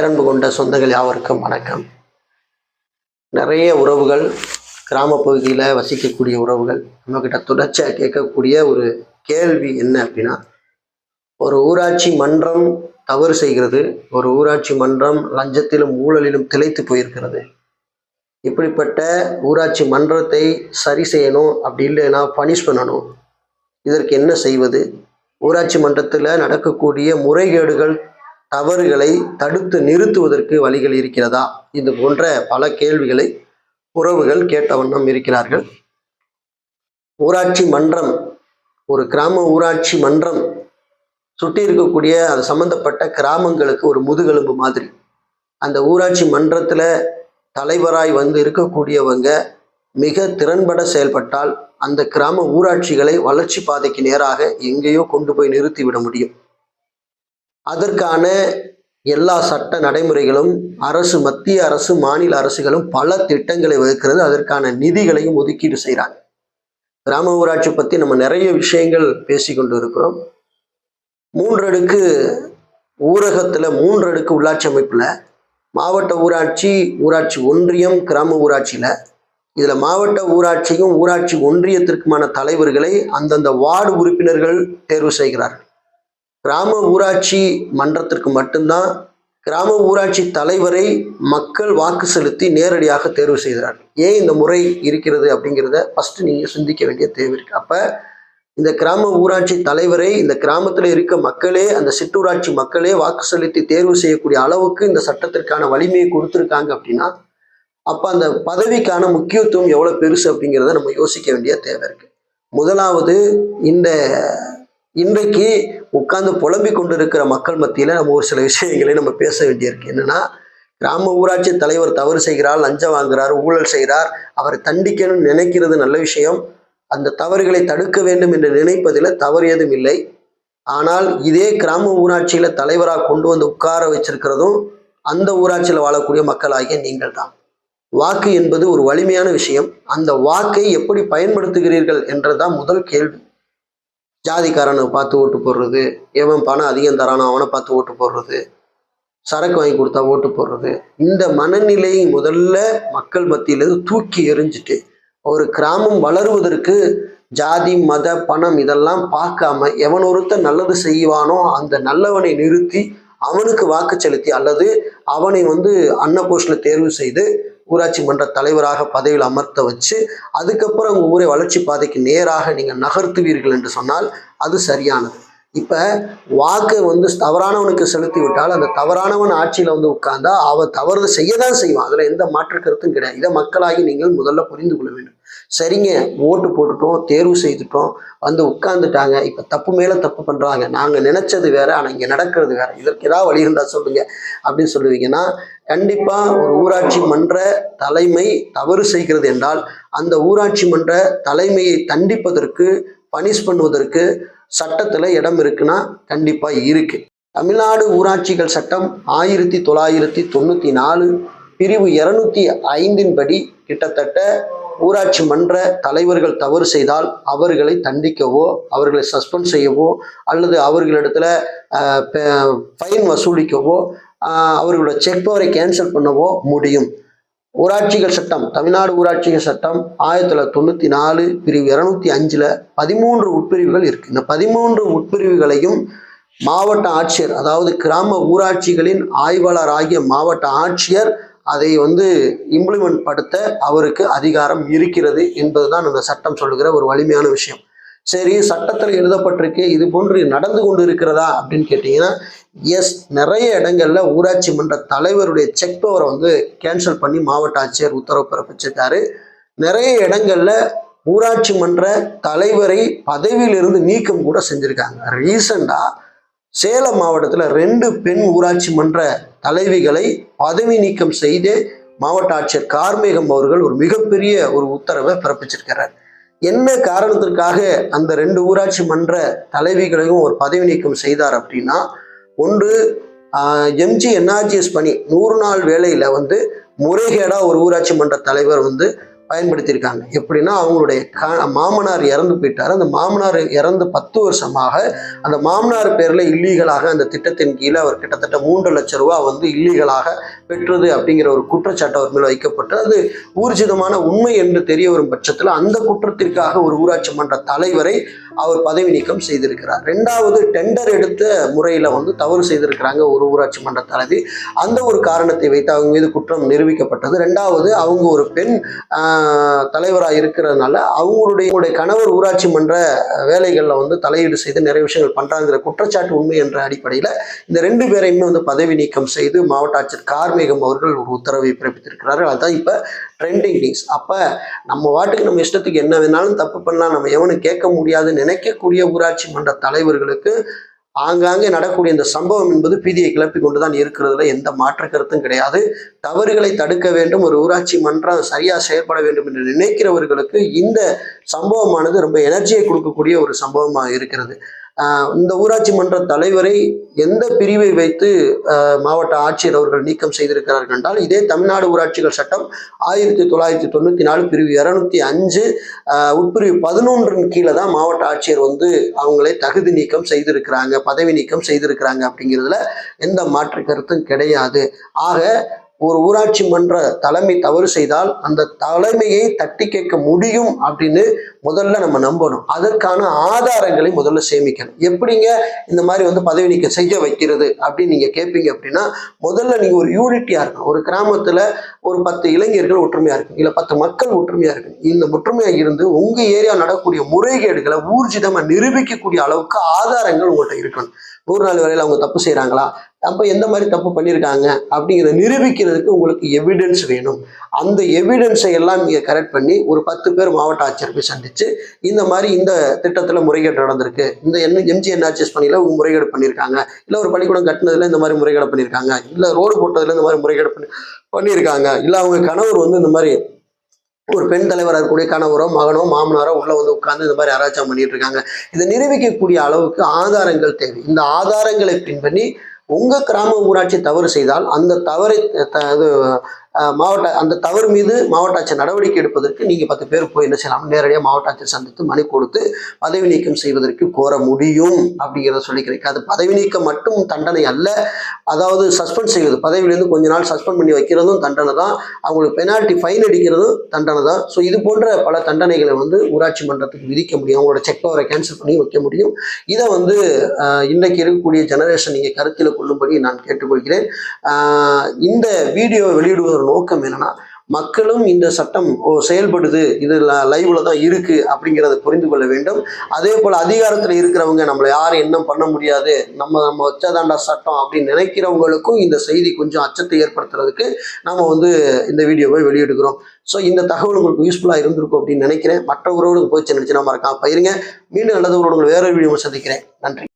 பேரன்பு கொண்ட சொந்தங்கள் யாவருக்கும் வணக்கம். நிறைய உறவுகள் கிராம பகுதியில் வசிக்கக்கூடிய உறவுகள் நம்மக்கிட்ட தொடர்ச்சியாக கேட்கக்கூடிய ஒரு கேள்வி என்ன அப்படின்னா ஒரு ஊராட்சி மன்றம் தவறு செய்கிறது ஒரு ஊராட்சி மன்றம் லஞ்சத்திலும் ஊழலிலும் திளைத்து போயிருக்கிறது. இப்படிப்பட்ட ஊராட்சி மன்றத்தை சரி செய்யணும் அப்படி இல்லைன்னா பனிஷ் பண்ணணும். இதற்கு என்ன செய்வது? ஊராட்சி மன்றத்தில் நடக்கக்கூடிய முறைகேடுகள் தவறுகளை தடுத்து நிறுத்துவதற்கு வழிகள் இருக்கிறதா? இது போன்ற பல கேள்விகளை உறவுகள் கேட்ட வண்ணம் இருக்கிறார்கள். ஊராட்சி மன்றம் ஒரு கிராம ஊராட்சி மன்றம் சுற்றி இருக்கக்கூடிய அது சம்பந்தப்பட்ட கிராமங்களுக்கு ஒரு முதுகெலும்பு மாதிரி. அந்த ஊராட்சி மன்றத்தில் தலைவராய் வந்து இருக்கக்கூடியவங்க மிக திறன்பட செயல்பட்டால் அந்த கிராம ஊராட்சிகளை வளர்ச்சி பாதைக்கு நேராக எங்கேயோ கொண்டு போய் நிறுத்திவிட முடியும். அதற்கான எல்லா சட்ட நடைமுறைகளும் அரசு மத்திய அரசு மாநில அரசுகளும் பல திட்டங்களை வகுக்கிறது. அதற்கான நிதிகளையும் ஒதுக்கீடு செய்கிறாங்க கிராம ஊராட்சி பற்றி நம்ம நிறைய விஷயங்கள் பேசி கொண்டு இருக்கிறோம் மூன்றடுக்கு ஊரகத்தில் மூன்றடுக்கு உள்ளாட்சி அமைப்பில் மாவட்ட ஊராட்சி ஊராட்சி ஒன்றியம் கிராம ஊராட்சியில் இதில் மாவட்ட ஊராட்சியும் ஊராட்சி ஒன்றியத்திற்குமான தலைவர்களை அந்தந்த வார்டு உறுப்பினர்கள் தேர்வு செய்கிறார்கள். கிராம ஊராட்சி மன்றத்திற்கு மட்டும்தான் கிராம ஊராட்சி தலைவரை மக்கள் வாக்கு செலுத்தி நேரடியாக தேர்வு செய்கிறார்கள். ஏன் இந்த முறை இருக்கிறது அப்படிங்கிறத ஃபஸ்ட்டு நீங்கள் சிந்திக்க வேண்டிய தேவை இருக்கு. அப்போ இந்த கிராம ஊராட்சி தலைவரை இந்த கிராமத்தில் இருக்க மக்களே அந்த சிற்றூராட்சி மக்களே வாக்கு செலுத்தி தேர்வு செய்யக்கூடிய அளவுக்கு இந்த சட்டத்திற்கான வலிமையை கொடுத்துருக்காங்க அப்படின்னா அப்போ அந்த பதவிக்கான முக்கியத்துவம் எவ்வளோ பெருசு அப்படிங்கிறத நம்ம யோசிக்க வேண்டிய தேவை இருக்குது முதலாவது இந்த இன்றைக்கு உட்கார்ந்து புலம்பிக் கொண்டிருக்கிற மக்கள் மத்தியில் நம்ம ஒரு சில விஷயங்களை நம்ம பேச வேண்டியிருக்கு. என்னன்னா கிராம ஊராட்சி தலைவர் தவறு செய்கிறார் லஞ்சம் வாங்குறார் ஊழல் செய்கிறார் அவரை தண்டிக்கணும்னு நினைக்கிறது நல்ல விஷயம். அந்த தவறுகளை தடுக்க வேண்டும் என்று நினைப்பதில் தவறு ஏதும் இல்லை. ஆனால் இதே கிராம ஊராட்சியில் தலைவராக கொண்டு வந்து உட்கார வச்சிருக்கிறதும் அந்த ஊராட்சியில் வாழக்கூடிய மக்களாகிய நீங்கள் தான். வாக்கு என்பது ஒரு வலிமையான விஷயம். அந்த வாக்கை எப்படி பயன்படுத்துகிறீர்கள் என்றதான் முதல் கேள்வி. ஜாதிக்காரனை பார்த்து ஓட்டு போடுறது எவன் பணம் அதிகம் தரானோ அவனை பார்த்து ஓட்டு போடுறது சரக்கு வாங்கி கொடுத்தா ஓட்டு போடுறது. இந்த மனநிலையை முதல்ல மக்கள் மத்தியிலிருந்து தூக்கி எறிஞ்சிட்டு ஒரு கிராமம் வளருவதற்கு ஜாதி மத பணம் இதெல்லாம் பார்க்காம எவன் ஒருத்தன் நல்லது செய்வானோ அந்த நல்லவனை நிறுத்தி அவனுக்கு வாக்கு செலுத்தி அல்லது அவனை வந்து அன்னபோஸ்ட்ல தேர்வு செய்து ஊராட்சி மன்ற தலைவராக பதவியில் அமர்த்த வச்சு அதுக்கப்புறம் உங்கள் ஊரை வளர்ச்சி பாதைக்கு நேராக நீங்கள் நகர்த்துவீர்கள் என்று சொன்னால் அது சரியானது. இப்போ வாக்கை வந்து தவறானவனுக்கு செலுத்தி விட்டால் அந்த தவறானவன் ஆட்சியில் வந்து உட்கார்ந்தா அவன் தவறு செய்ய தான் செய்வான். அதில் எந்த மாற்று கருத்தும் கிடையாது. இதை மக்களாகி நீங்கள் முதல்ல புரிந்து கொள்ள வேண்டும். சரிங்க ஓட்டு போட்டுட்டோம் தேர்வு செய்துட்டோம் வந்து உட்கார்ந்துட்டாங்க. இப்போ தப்பு மேலே தப்பு பண்ணுறாங்க நாங்கள் நினைச்சது வேற ஆனால் இங்கே நடக்கிறது வேற. இதற்கு ஏதாவது வழி இருந்தால் சொல்லுங்க அப்படின்னு சொல்லுவீங்கன்னா கண்டிப்பாக ஒரு ஊராட்சி மன்ற தலைமை தவறு செய்கிறது என்றால் அந்த ஊராட்சி மன்ற தலைமையை தண்டிப்பதற்கு பனிஷ் பண்ணுவதற்கு சட்டத்தில் இடம் இருக்குன்னா கண்டிப்பாக இருக்கு. தமிழ்நாடு ஊராட்சிகள் சட்டம் ஆயிரத்தி தொள்ளாயிரத்தி தொண்ணூற்றி நாலு பிரிவு இருநூத்தி ஐந்தின் படி கிட்டத்தட்ட ஊராட்சி மன்ற தலைவர்கள் தவறு செய்தால் அவர்களை தண்டிக்கவோ அவர்களை சஸ்பெண்ட் செய்யவோ அல்லது அவர்களிடத்துல ஃபைன் வசூலிக்கவோ அவர்களோட செக் பவரை கேன்சல் பண்ணவோ முடியும். ஊராட்சிகள் சட்டம் தமிழ்நாடு ஊராட்சிகள் சட்டம் ஆயிரத்தி தொள்ளாயிரத்தி தொண்ணூற்றி நாலு பிரிவு இரநூத்தி அஞ்சில் பதிமூன்று உட்பிரிவுகள் இருக்கு. இந்த பதிமூன்று உட்பிரிவுகளையும் மாவட்ட ஆட்சியர் அதாவது கிராம ஊராட்சிகளின் ஆய்வாளர் ஆகிய மாவட்ட ஆட்சியர் அதை வந்து இம்ப்ளிமெண்ட் படுத்த அவருக்கு அதிகாரம் இருக்கிறது என்பதுதான் அந்த சட்டம் சொல்லுகிற ஒரு வலிமையான விஷயம். சரி சட்டத்தில் எழுதப்பட்டிருக்கு இது போன்று நடந்து கொண்டு இருக்கிறதா அப்படின்னு கேட்டிங்கன்னா எஸ் நிறைய இடங்கள்ல ஊராட்சி மன்ற தலைவருடைய செக் பவரை வந்து கேன்சல் பண்ணி மாவட்ட ஆட்சியர் உத்தரவு பிறப்பிச்சிருக்காரு. நிறைய இடங்கள்ல ஊராட்சி மன்ற தலைவரை பதவியிலிருந்து நீக்கம் கூட செஞ்சிருக்காங்க. ரீசண்டா சேலம் மாவட்டத்தில் ரெண்டு பெண் ஊராட்சி மன்ற தலைவிகளை பதவி நீக்கம் செய்து மாவட்ட ஆட்சியர் கார்மேகம் அவர்கள் ஒரு மிகப்பெரிய ஒரு உத்தரவை பிறப்பிச்சிருக்கிறார். என்ன காரணத்திற்காக அந்த ரெண்டு ஊராட்சி மன்ற தலைவிகளையும் ஒரு பதவி நீக்கம் செய்தார் அப்படின்னா ஒன்று எம்ஜி என்ஆர்ஜிஎஸ் பணி நூறு நாள் வேலையில் வந்து முறைகேடாக ஒரு ஊராட்சி மன்ற தலைவர் வந்து பயன்படுத்தியிருக்காங்க. எப்படின்னா அவங்களுடைய க மாமனார் இறந்து போயிட்டார். அந்த மாமனார் இறந்து பத்து வருஷமாக அந்த மாமனார் பேரில் இல்லீகலாக அந்த திட்டத்தின் கீழே அவர் கிட்டத்தட்ட மூன்று லட்சம் ரூபா வந்து இல்லீகலாக பெற்றது அப்படிங்கிற ஒரு குற்றச்சாட்டு அவர் மேல் வைக்கப்பட்டு அது ஊர்ஜிதமான உண்மை என்று தெரிய வரும் பட்சத்தில் அந்த குற்றத்திற்காக ஒரு ஊராட்சி மன்ற தலைவரை அவர் பதவி நீக்கம் செய்திருக்கிறார். ரெண்டாவது டெண்டர் எடுத்த முறையில் வந்து தவறு செய்திருக்கிறாங்க ஒரு ஊராட்சி மன்ற தலைவி. அந்த ஒரு காரணத்தை வைத்து அவங்க மீது குற்றம் நிரூபிக்கப்பட்டது. ரெண்டாவது அவங்க ஒரு பெண் தலைவராக இருக்கிறதுனால அவங்களுடைய கணவர் ஊராட்சி மன்ற வேலைகளில் வந்து தலையீடு செய்து நிறைய விஷயங்கள் பண்ணுறாங்கிற குற்றச்சாட்டு உண்மை என்ற அடிப்படையில் இந்த ரெண்டு பேரையுமே வந்து பதவி நீக்கம் செய்து மாவட்ட ஆட்சியர் கார்மேகம் அவர்கள் ஒரு உத்தரவை பிறப்பித்திருக்கிறார்கள். அதுதான் இப்போ ட்ரெண்டிங் நியூஸ் அப்போ நம்ம வாட்டுக்கு நம்ம இஷ்டத்துக்கு என்ன வேணாலும் தப்பு பண்ணலாம். நம்ம எவனும் கேட்க முடியாதுன்னு நினைக்கக்கூடிய ஊராட்சி மன்ற தலைவர்களுக்கு ஆங்காங்கே நடக்கூடிய இந்த சம்பவம் என்பது பீதியை கிளப்பி கொண்டுதான் இருக்கிறதுல எந்த மாற்று கருத்தும் கிடையாது. தவறுகளை தடுக்க வேண்டும். ஒரு ஊராட்சி மன்றம் சரியா செயல்பட வேண்டும் என்று நினைக்கிறவர்களுக்கு இந்த சம்பவமானது ரொம்ப எனர்ஜியை கொடுக்கக்கூடிய ஒரு சம்பவமாக இருக்கிறது. இந்த ஊராட்சி மன்ற தலைவரை எந்த பிரிவை வைத்து மாவட்ட ஆட்சியர் அவர்கள் நீக்கம் செய்திருக்கிறார்கள் என்றால் இதே தமிழ்நாடு ஊராட்சிகள் சட்டம் ஆயிரத்தி தொள்ளாயிரத்தி தொண்ணூத்தி நாலு பிரிவு இருநூத்தி அஞ்சு உட்பிரிவு பதினொன்றின் கீழே தான் மாவட்ட ஆட்சியர் வந்து அவங்களை தகுதி நீக்கம் செய்திருக்கிறாங்க பதவி நீக்கம் செய்திருக்கிறாங்க அப்படிங்கிறதுல எந்த மாற்று கருத்தும் கிடையாது. ஆக ஒரு ஊராட்சி மன்ற தலைமை தவறு செய்தால் அந்த தலைமையை தட்டி கேட்க முடியும் அப்படின்னு முதல்ல நம்ம நம்பணும். அதற்கான ஆதாரங்களை முதல்ல சேமிக்கணும். எப்படிங்க இந்த மாதிரி வந்து பதவி நீக்கம் செய்ய வைக்கிறது அப்படின்னு நீங்க கேட்பீங்க அப்படின்னா முதல்ல நீங்க ஒரு யூனிட்டியா இருக்கணும். ஒரு கிராமத்துல ஒரு பத்து இளைஞர்கள் ஒற்றுமையா இருக்கும் இல்ல பத்து மக்கள் ஒற்றுமையா இருக்கும் இந்த ஒற்றுமையா இருந்து உங்க ஏரியா நடக்கக்கூடிய முறைகேடுகளை ஊர்ஜிதமா நிரூபிக்கக்கூடிய அளவுக்கு ஆதாரங்கள் உங்கள்கிட்ட இருக்கணும். நூறு நாள் வரையில் அவங்க தப்பு செய்கிறாங்களா அப்போ எந்த மாதிரி தப்பு பண்ணியிருக்காங்க அப்படிங்கிறத நிரூபிக்கிறதுக்கு உங்களுக்கு எவிடன்ஸ் வேணும். அந்த எவிடன்ஸை எல்லாம் நீங்கள் கரெக்ட் பண்ணி ஒரு பத்து பேர் மாவட்ட ஆட்சியர் போய் சந்திச்சு இந்த மாதிரி இந்த திட்டத்தில் முறைகேடு நடந்திருக்கு. இந்த என்ன எம்ஜி என்ஆர்ஜிஎஸ் பணியில் இவங்க முறைகேடு பண்ணியிருக்காங்க. இல்லை ஒரு பள்ளிக்கூடம் கட்டினதுல இந்த மாதிரி முறைகேடு பண்ணியிருக்காங்க. இல்லை ரோடு போட்டதுல இந்த மாதிரி முறைகேடு பண்ணி பண்ணியிருக்காங்க. இல்லை அவங்க கணவர் வந்து இந்த மாதிரி ஒரு பெண் தலைவராக இருக்கக்கூடிய கணவரோ மகனோ மாமனாரோ உள்ள வந்து உட்கார்ந்து இந்த மாதிரி அராச்சம் பண்ணிட்டு இருக்காங்க இதை நிரூபிக்கக்கூடிய அளவுக்கு ஆதாரங்கள் தேவை. இந்த ஆதாரங்களை பின்பற்றி உங்க கிராம ஊராட்சி தவறு செய்தால் அந்த தவறை த- இது, மாவட்ட அந்த தவறு மீது மாவட்ட ஆட்சியர் நடவடிக்கை எடுப்பதற்கு நீங்க பத்து பேர் போய் என்ன செய்யலாம்? நேரடியாக மாவட்ட ஆட்சியர் சந்தித்து மனு கொடுத்து பதவி நீக்கம் செய்வதற்கு கோர முடியும் அப்படிங்கிறத சொல்லிக்கிறேன் அது பதவி நீக்கம் மட்டும் தண்டனை அல்ல. அதாவது சஸ்பெண்ட் செய்வது பதவியிலேருந்து கொஞ்ச நாள் சஸ்பெண்ட் பண்ணி வைக்கிறதும் தண்டனை தான். அவங்களுக்கு பெனால்ட்டி ஃபைன் அடிக்கிறதும் தண்டனை தான். ஸோ இது போன்ற பல தண்டனைகளை வந்து ஊராட்சி மன்றத்துக்கு விதிக்க முடியும். அவங்களோட செக் பவரை கேன்சல் பண்ணி வைக்க முடியும். இதை வந்து ஆஹ், இன்றைக்கு இருக்கக்கூடிய ஜெனரேஷன் நீங்கள் கருத்தில் கொள்ளும்படி நான் கேட்டுக்கொள்கிறேன். இந்த வீடியோவை வெளியிடுவதன் நோக்கம் என்னன்னா மக்களும் இந்த சட்டம் ஓ செயல்படுது இது லைவ்ல தான் இருக்கு அப்படிங்கிறத புரிந்து கொள்ள வேண்டும். அதே போல அதிகாரத்தில் இருக்கிறவங்க நம்மளை யாரும் என்ன பண்ண முடியாது. நம்ம நம்ம வச்சாதாண்டா சட்டம் அப்படின்னு நினைக்கிறவங்களுக்கும் இந்த செய்தி கொஞ்சம் அச்சத்தை ஏற்படுத்துறதுக்கு நம்ம வந்து இந்த வீடியோவை வெளியிடுகிறோம். ஸோ இந்த தகவல் உங்களுக்கு யூஸ்ஃபுல்லாக இருந்திருக்கும் அப்படின்னு நினைக்கிறேன். மற்ற போய் நினைச்சு நம்ம மறக்காம பயிருங்க மீண்டும் நல்லது உங்களுக்கு வேற வீடியோவை சந்திக்கிறேன். நன்றி.